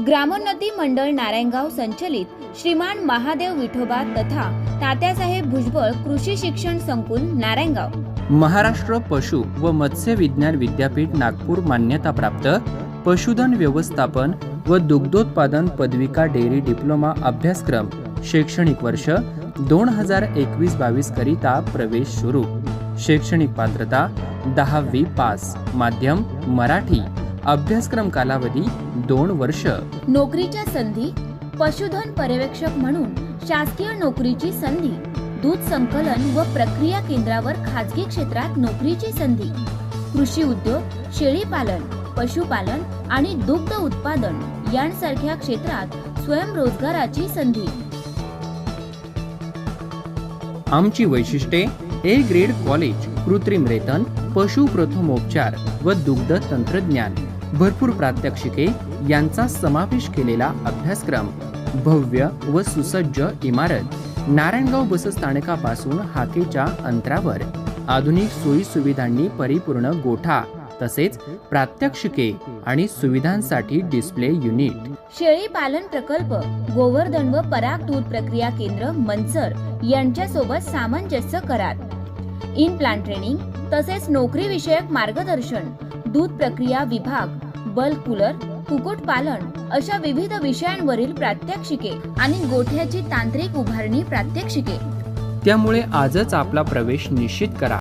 ग्रामोन्नती मंडळ नारायणगाव संचलित श्रीमान महादेव विठोबा तथा तात्यासाहेब भुजबळ कृषी शिक्षण संकुल नारायणगाव. महाराष्ट्र पशु व मत्स्य विज्ञान विद्यापीठ नागपूर मान्यताप्राप्त पशुधन व्यवस्थापन व दुग्धोत्पादन पदविका डेअरी डिप्लोमा अभ्यासक्रम शैक्षणिक वर्ष दोन हजार एकवीस बावीस करिता प्रवेश सुरू. शैक्षणिक पात्रता दहावी पास. माध्यम मराठी. अभ्यासक्रम कालावधी दोन वर्ष. नोकरीच्या संधी पशुधन पर्यवेक्षक म्हणून शासकीय नोकरीची संधी दूध संकलन व प्रक्रिया केंद्रावर खाजगी क्षेत्रात नोकरीची संधी कृषी उद्योग शेळीपालन पशुपालन आणि दुग्ध उत्पादन यांसारख्या क्षेत्रात स्वयंरोजगाराची संधी. आमची वैशिष्ट्ये ए ग्रेड कॉलेज कृत्रिम रेतन पशु प्रथमोपचार व दुग्ध तंत्रज्ञान. भरपूर प्रात्यक्षिके यांचा समावेश केलेला अभ्यासक्रम भव्य व सुसज्ज इमारत नारायणगाव बसस्थानकापासून हाकेच्या अंतरावर आधुनिक सोयी सुविधांनी परिपूर्ण गोठा तसेच प्रात्यक्षिके आणि सुविधांसाठी डिस्प्ले युनिट. शेळी पालन प्रकल्प गोवर्धन व पराग दूध प्रक्रिया केंद्र मंचर यांच्यासोबत सामंजस्य करार. इन प्लांट ट्रेनिंग तसेच नोकरी विषयक मार्गदर्शन दूध प्रक्रिया विभाग बल्क कूलर कुक्कुटपालन अशा विविध विषयांवरील प्रात्यक्षिके आणि गोठ्याची तांत्रिक उभारणी प्रात्यक्षिके. त्यामुळे आजच आपला प्रवेश निश्चित करा.